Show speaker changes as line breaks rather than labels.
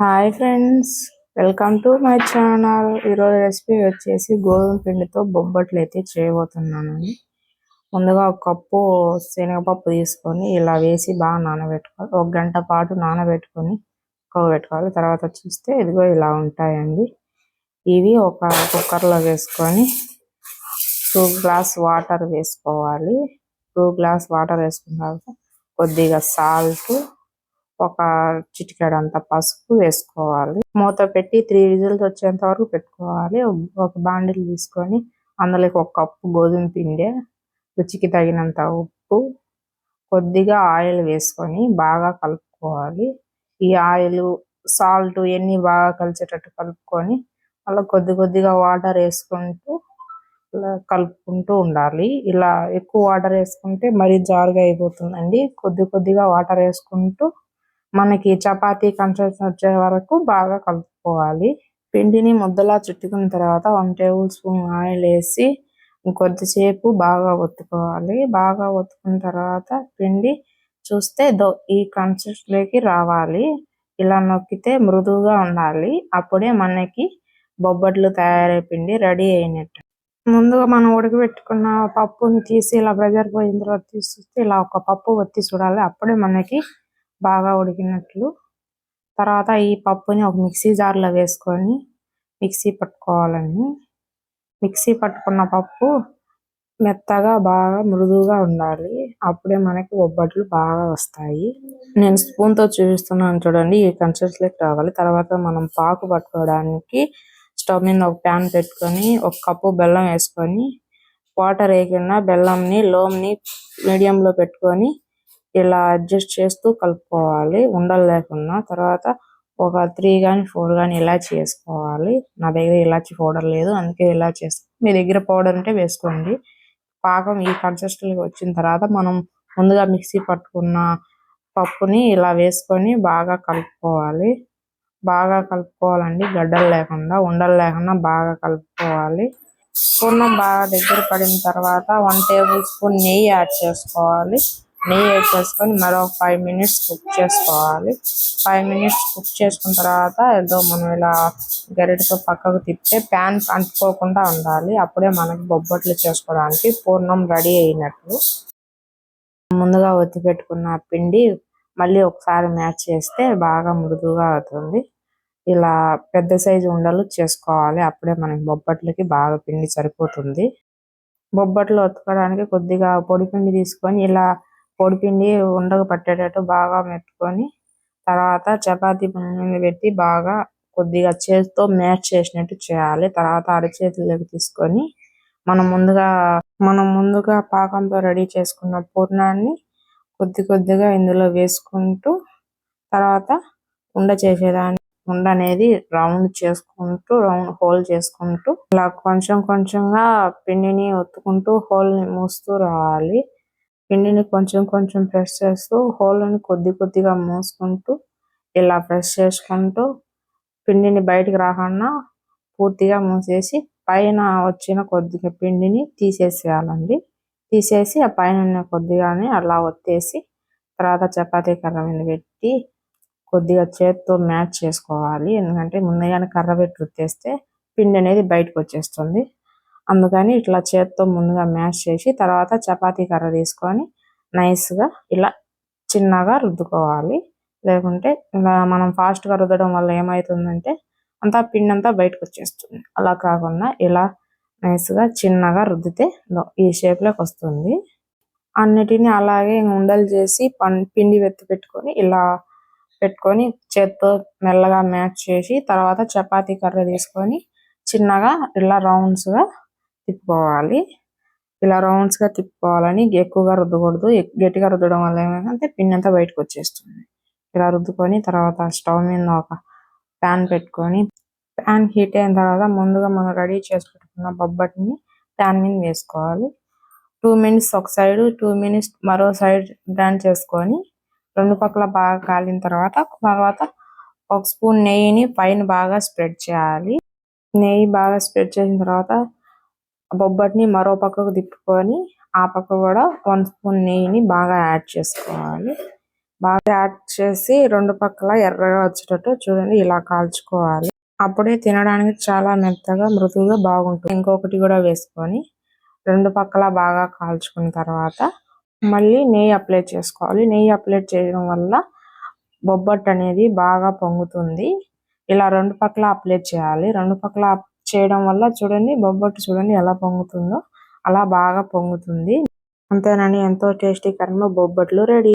Hi friends welcome to my channel. ఈరోజు recipe వచ్చేసి గోధుమ పిండితో బొబ్బట్లు అయితే చేయబోతున్నాను. ముందుగా ఒక కప్పు శనగపప్పు తీసుకొని ఇలా వేసి బాగా నానబెట్టుకోవాలి. ఒక గంట పాటు నానబెట్టుకొని పెట్టుకోవాలి తర్వాత చూస్తే ఇదిగో ఇలా ఉంటాయండి. ఇవి ఒక కుక్కర్లో వేసుకొని టూ గ్లాస్ వాటర్ వేసుకోవాలి. టూ గ్లాస్ వాటర్ వేసుకున్న తర్వాత కొద్దిగా సాల్ట్ ఒక చిటికెడంత పసుపు వేసుకోవాలి. మూత పెట్టి త్రీ విజిల్స్ వచ్చేంత వరకు పెట్టుకోవాలి. ఒక బాండిల్ తీసుకొని అందులోకి ఒక కప్పు గోధుమ పిండి రుచికి తగినంత ఉప్పు కొద్దిగా ఆయిల్ వేసుకొని బాగా కలుపుకోవాలి. ఈ ఆయిల్ సాల్ట్ ఇవన్నీ బాగా కలిసేటట్టు కలుపుకొని అలా కొద్ది కొద్దిగా వాటర్ వేసుకుంటూ కలుపుకుంటూ ఉండాలి. ఇలా ఎక్కువ వాటర్ వేసుకుంటే మరీ జారుగా అయిపోతుందండి. కొద్ది కొద్దిగా వాటర్ వేసుకుంటూ మనకి చపాతీ కన్సిస్టెన్సీ వచ్చే వరకు బాగా కలుపుకోవాలి. పిండిని ముద్దలా చుట్టుకున్న తర్వాత వన్ టేబుల్ స్పూన్ ఆయిల్ వేసి కొద్దిసేపు బాగా ఒత్తుకోవాలి. బాగా ఒత్తుకున్న తర్వాత పిండి చూస్తే దో ఈ కన్సిస్టెన్సీకి రావాలి. ఇలా నొక్కితే మృదువుగా ఉండాలి. అప్పుడే మనకి బొబ్బట్లు తయారై పిండి రెడీ అయినట్టు. ముందుగా మనం ఉడకబెట్టుకున్న పప్పుని తీసి ఇలా ప్రెజర్ పోయిన తర్వాత తీసి ఇలా ఒక పప్పు ఒత్తి చూడాలి. అప్పుడే మనకి బాగా ఉడికినట్లు. తర్వాత ఈ పప్పుని ఒక మిక్సీ జార్లో వేసుకొని మిక్సీ పట్టుకోవాలండి. మిక్సీ పట్టుకున్న పప్పు మెత్తగా బాగా మృదువుగా ఉండాలి. అప్పుడే మనకి బొబ్బట్లు బాగా వస్తాయి. నేను స్పూన్తో చూపిస్తున్నాను చూడండి ఈ కన్సిస్టెన్సీకి రావాలి. తర్వాత మనం పాకు పట్టుకోవడానికి స్టవ్ మీద ఒక ప్యాన్ పెట్టుకొని ఒక కప్పు బెల్లం వేసుకొని వాటర్ వేయకుండా బెల్లంని లోమ్ని మీడియంలో పెట్టుకొని ఇలా అడ్జస్ట్ చేస్తూ కలుపుకోవాలి. ఉండలు లేకుండా తర్వాత ఒక త్రీ గాని ఫోర్ గాని ఇలాచి వేసుకోవాలి నా దగ్గర ఇలాచి పౌడర్ లేదు. అందుకే ఇలా చేస్తాను మీ దగ్గర పౌడర్ ఉంటే వేసుకోండి. పాకం ఈ కన్సిస్టెన్సీ వచ్చిన తర్వాత మనం ముందుగా మిక్సీ పట్టుకున్న పప్పుని ఇలా వేసుకొని బాగా కలుపుకోవాలి. బాగా కలుపుకోవాలండి. గడ్డలు లేకుండా ఉండలు లేకుండా బాగా కలుపుకోవాలి. పూర్ణం బాగా దగ్గర పడిన తర్వాత వన్ టేబుల్ స్పూన్ నెయ్యి యాడ్ చేసుకోవాలి. నెయ్యి వేసేసుకొని మరో ఫైవ్ మినిట్స్ కుక్ చేసుకోవాలి. ఫైవ్ మినిట్స్ కుక్ చేసుకున్న తర్వాత ఏదో మనం ఇలా గరిటతో పక్కకు తిప్పితే ప్యాన్ అంటుకోకుండా ఉండాలి. అప్పుడే మనకి బొబ్బట్లు చేసుకోవడానికి పూర్ణం రెడీ అయినట్లు. ముందుగా ఒత్తి పెట్టుకున్న పిండి మళ్ళీ ఒకసారి మ్యాచ్ చేస్తే బాగా మృదువుగా అవుతుంది. ఇలా పెద్ద సైజు ఉండలు చేసుకోవాలి. అప్పుడే మనకి బొబ్బట్లకి బాగా పిండి సరిపోతుంది. బొబ్బట్లు ఒత్తుకోవడానికి కొద్దిగా పొడి పిండి తీసుకొని ఇలా పొడిపిండి ఉండకు పట్టేటట్టు బాగా మెట్టుకొని తర్వాత చపాతీ మీద పెట్టి బాగా కొద్దిగా చేతితో మ్యాష్ చేసినట్టు చేయాలి. తర్వాత అరచేతిలోకి తీసుకొని మనం ముందుగా మనం ముందుగా పాకంతో రెడీ చేసుకున్న పూర్ణాన్ని కొద్ది కొద్దిగా ఇందులో వేసుకుంటూ తర్వాత ఉండ చేసేదాన్ని. ఉండ అనేది రౌండ్ చేసుకుంటూ రౌండ్ హోల్ చేసుకుంటూ ఇలా కొంచెం కొంచెంగా పిండిని ఒత్తుకుంటూ హోల్ని మూస్తూ రావాలి. పిండిని కొంచెం కొంచెం ప్రెస్ చేస్తూ హోల్ని కొద్ది కొద్దిగా మూసుకుంటూ ఇలా ప్రెస్ చేసుకుంటూ పిండిని బయటికి రాకుండా పూర్తిగా మూసేసి పైన వచ్చిన కొద్దిగా పిండిని తీసేసేయాలండి. తీసేసి ఆ పైన కొద్దిగానే అలా ఒత్తేసి తర్వాత చపాతీ కర్ర మీద పెట్టి కొద్దిగా చేత్తో మ్యాచ్ చేసుకోవాలి. ఎందుకంటే ముందుగానే కర్ర పెట్టి రుద్దేస్తే పిండి అనేది బయటకు వచ్చేస్తుంది. అందుకని ఇట్లా చేత్తో ముందుగా మ్యాష్ చేసి తర్వాత చపాతీ కర్ర తీసుకొని నైస్గా ఇలా చిన్నగా రుద్దుకోవాలి. లేకుంటే ఇలా మనం ఫాస్ట్గా రుద్దడం వల్ల ఏమవుతుందంటే అంతా పిండి అంతా బయటకు వచ్చేస్తుంది అలా కాకుండా ఇలా నైస్గా చిన్నగా రుద్దితే ఈ షేప్లోకి వస్తుంది. అన్నిటిని అలాగే ఉండలు చేసి పం పిండి వెత్తి పెట్టుకొని ఇలా పెట్టుకొని చేత్తో మెల్లగా మ్యాచ్ చేసి తర్వాత చపాతీ కర్ర తీసుకొని చిన్నగా ఇలా రౌండ్స్గా తిప్పుకోవాలి. ఇలా రౌండ్స్గా తిప్పుకోవాలని ఎక్కువగా రుద్దకూడదు. గట్టిగా రుద్దడం వల్ల ఏమైందంటే పిన్ అంతా బయటకు వచ్చేస్తుంది ఇలా రుద్దుకొని తర్వాత స్టవ్ మీద ఒక ప్యాన్ పెట్టుకొని ప్యాన్ హీట్ అయిన తర్వాత ముందుగా మనం రెడీ చేసి పెట్టుకున్న బొబ్బటిని ప్యాన్ మీద వేసుకోవాలి. టూ మినిట్స్ ఒక సైడ్ టూ మినిట్స్ మరో సైడ్ బ్రాండ్ చేసుకొని రెండు పక్కల బాగా కాలిన తర్వాత తర్వాత ఒక స్పూన్ నెయ్యిని పైన బాగా స్ప్రెడ్ చేయాలి. నెయ్యి బాగా స్ప్రెడ్ చేసిన తర్వాత బొబ్బట్ని మరో పక్కకు తిప్పుకొని ఆ పక్క కూడా వన్ స్పూన్ నెయ్యిని బాగా యాడ్ చేసుకోవాలి. బాగా యాడ్ చేసి రెండు పక్కల ఎర్రగా వచ్చేటట్టు చూడండి ఇలా కాల్చుకోవాలి. అప్పుడే తినడానికి చాలా మెత్తగా మృదువుగా బాగుంటుంది. ఇంకొకటి కూడా వేసుకొని రెండు పక్కల బాగా కాల్చుకున్న తర్వాత మళ్ళీ నెయ్యి అప్లై చేసుకోవాలి. నెయ్యి అప్లై చేయడం వల్ల బొబ్బట్టు అనేది బాగా పొంగుతుంది. ఇలా రెండు పక్కల అప్లై చేయాలి. రెండు పక్కల చేయడం వల్ల చూడండి బొబ్బట్టు చూడండి ఎలా పొంగుతుందో అలా బాగా పొంగుతుంది. అంతేనండి ఎంతో టేస్టీ కర్మ బొబ్బట్లు రెడీ.